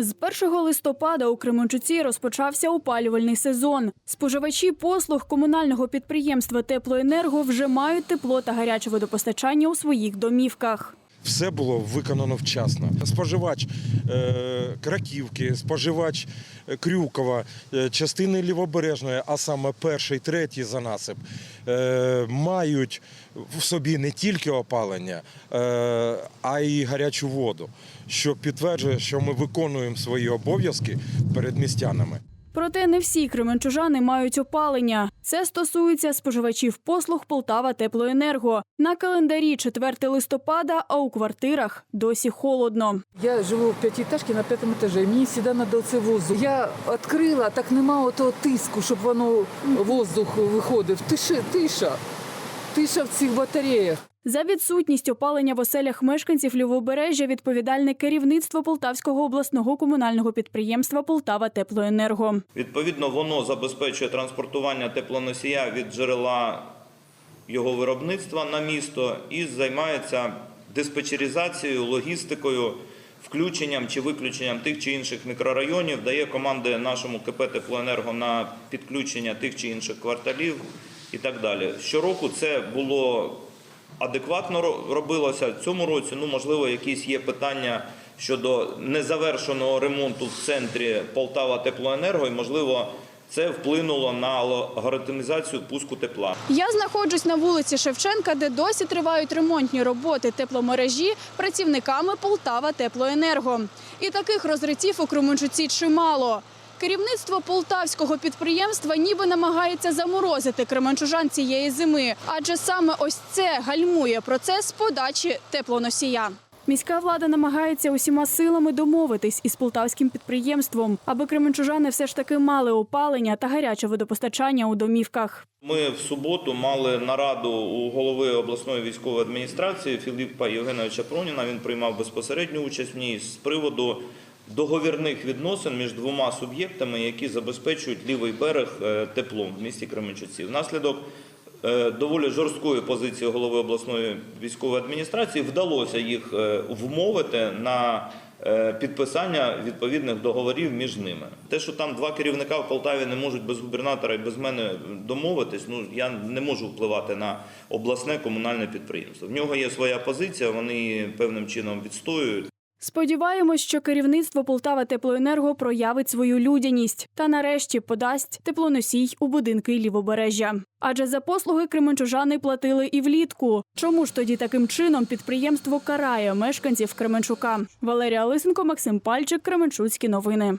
З 1 листопада у Кременчуці розпочався опалювальний сезон. Споживачі послуг комунального підприємства Теплоенерго вже мають тепло та гаряче водопостачання у своїх домівках. Все було виконано вчасно. Споживач е, Краківки, споживач е, Крюкова, е, частини Лівобережної, а саме перший, третій занасип, е, мають в собі не тільки опалення, а й гарячу воду, що підтверджує, що ми виконуємо свої обов'язки перед містянами. Проте не всі кременчужани мають опалення. Це стосується споживачів послуг Полтава Теплоенерго. На календарі 4 листопада, а у квартирах досі холодно. Я живу в п'ятиэтажці на п'ятому етажі. Мені завжди треба оце воздух. Я відкрила, так нема того тиску, щоб воно воздух виходив. Тиша, тиша. Тиша в цих батареях. За відсутність опалення в оселях мешканців Лівобережжя відповідальне керівництво Полтавського обласного комунального підприємства Полтава Теплоенерго. Відповідно, воно забезпечує транспортування теплоносія від джерела його виробництва на місто і займається диспетчеризацією, логістикою, включенням чи виключенням тих чи інших мікрорайонів, дає команди нашому КП Теплоенерго на підключення тих чи інших кварталів і так далі. Щороку це було адекватно робилося. В цьому році, ну можливо, якісь є питання щодо незавершеного ремонту в центрі Полтава Теплоенерго, і можливо. Це вплинуло на алгоритмізацію пуску тепла. Я знаходжусь на вулиці Шевченка, де досі тривають ремонтні роботи тепломережі працівниками Полтава Теплоенерго. І таких розритів у Кременчуці чимало. Керівництво полтавського підприємства ніби намагається заморозити кременчужан цієї зими, адже саме ось це гальмує процес подачі теплоносія. Міська влада намагається усіма силами домовитись із полтавським підприємством, аби кременчужани все ж таки мали опалення та гаряче водопостачання у домівках. Ми в суботу мали нараду у голови обласної військової адміністрації Філіппа Євгеновича Проніна. Він приймав безпосередню участь в ній з приводу договірних відносин між двома суб'єктами, які забезпечують лівий берег е, теплом в місті Кременчуці. Внаслідок е, доволі жорсткої позиції голови обласної військової адміністрації вдалося їх е, вмовити на підписання відповідних договорів між ними. Те, що там два керівника в Полтаві не можуть без губернатора і без мене домовитись, ну я не можу впливати на обласне комунальне підприємство. В нього є своя позиція, вони певним чином відстоюють. Сподіваємось, що керівництво Полтава Теплоенерго проявить свою людяність та нарешті подасть теплоносій у будинки лівобережжя. Адже за послуги кременчужани платили і влітку. Чому ж тоді таким чином підприємство карає мешканців Кременчука? Валерія Лисенко, Максим Пальчик, Кременчуцькі новини.